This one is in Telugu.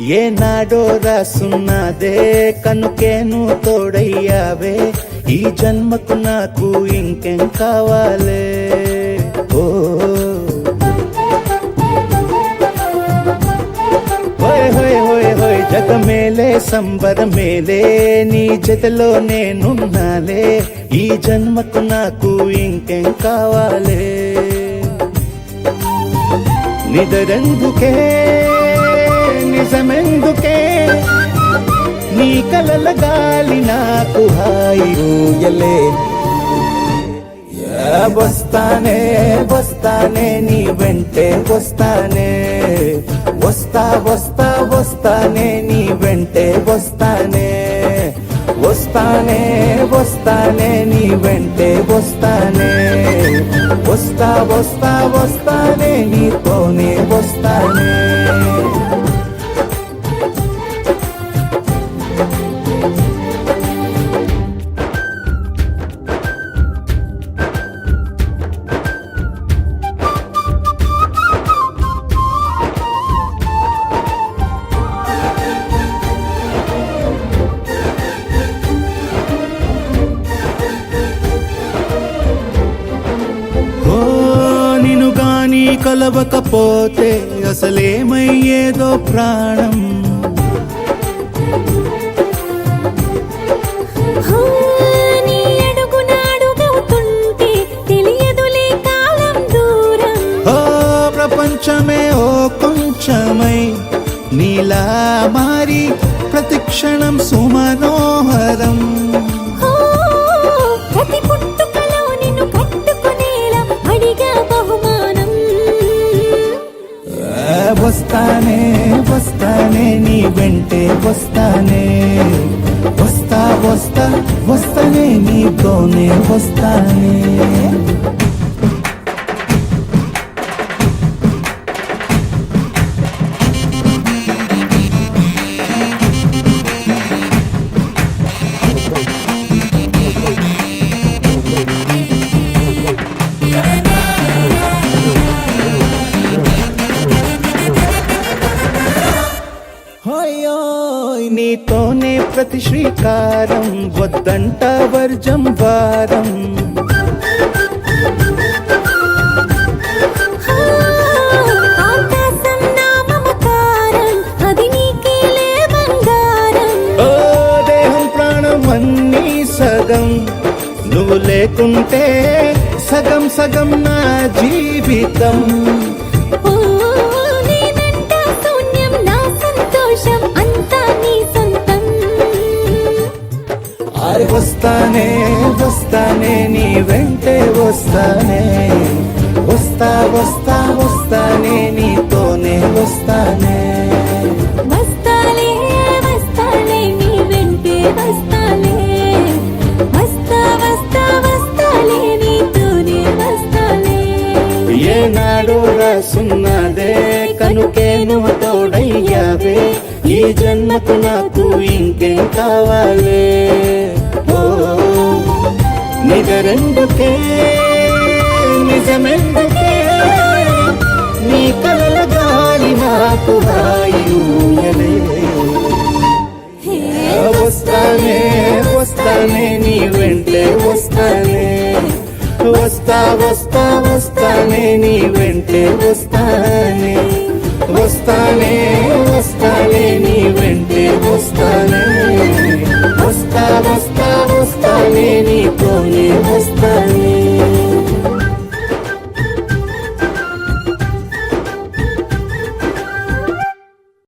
ఏనాడో రాసున్నదే కనుకేను తోడయ్యావే. ఈ జన్మకు నాకు ఇంకేం కావాలే? ఓ. హోయ్ హోయ్ జగ మేలే సంబర మేలే నీ జతలో నేనున్నాలే. ఈ జన్మకు నాకు ఇంకేం కావాలే? నిదరెందుకే నిజమెందుకే? నీ కలల గాలి నాకు హాయి ఊయలే వస్తానే వస్తానే నీ వెంటే వస్తానే. వస్తా వస్తా వస్తానే నీ వెంటే వస్తానే. వస్తానే వస్తానే నీ వెంటే వస్తానే. వస్తా వస్తా వస్తానే నీతోనే వస్తానే. కలవకపోతే అసలేమయ్యేదో ప్రాణం. మారి ప్రతిక్షణం సుమనోహరం. హో, ప్రతి పుట్టుకలో నిన్ను కట్టుకునేలా అడిగా బహుమానం. ఆ, వస్తానే వస్తానే నీ వెంటే వస్తానే. వస్తా వస్తా వస్తానే నీతోనే వస్తానే. నీతోనే ప్రతి శ్రీకారం వద్దంట వర్జం వారం. సగం. నువ్వు లేకుంటే సగం సగం నా జీవితం. వస్తానే వస్తానే నీ వెంటే వస్తానే. వస్తా వస్తా వస్తానే నీతోనే వస్తానే. వస్తాలే వస్తాలే నీ వెంటే వస్తాలే వస్తా వస్తా వస్తాలే నీతోనే వస్తాలే ఏనాడు రాసున్నదే కనుకేను తోడయ్యావే. ఈ జన్మకు నాకు ఇంకేం కావాలే. నిజరెందుకే నిజమెందుకే నీ కలల గాలి నాకు వస్తానే వస్తానే నీ వెంటే వస్తానే. వస్తా వస్తా వస్తానే నీ వెంటే వస్తానే వస్తానే.